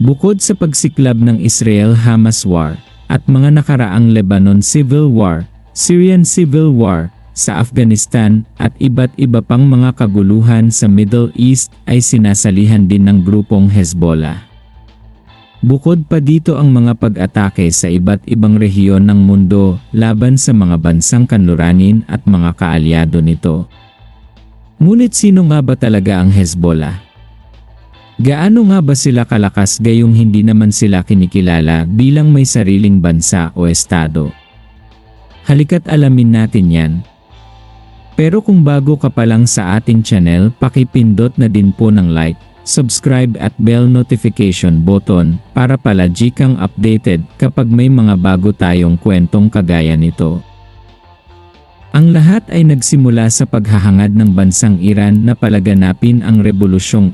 Bukod sa pagsiklab ng Israel-Hamas War at mga nakaraang Lebanon Civil War, Syrian Civil War, sa Afghanistan at iba't iba pang mga kaguluhan sa Middle East ay sinasalihan din ng grupong Hezbollah. Bukod pa dito ang mga pag-atake sa iba't ibang rehiyon ng mundo laban sa mga bansang kanluranin at mga kaalyado nito. Ngunit sino nga ba talaga ang Hezbollah? Gaano nga ba sila kalakas gayong hindi naman sila kinikilala bilang may sariling bansa o estado? Halika't alamin natin yan. Pero kung bago ka pa lang sa ating channel, pakipindot na din po ng like, subscribe at bell notification button para palagi kang updated kapag may mga bago tayong kwentong kagaya nito. Ang lahat ay nagsimula sa paghahangad ng bansang Iran na palaganapin ang rebolusyong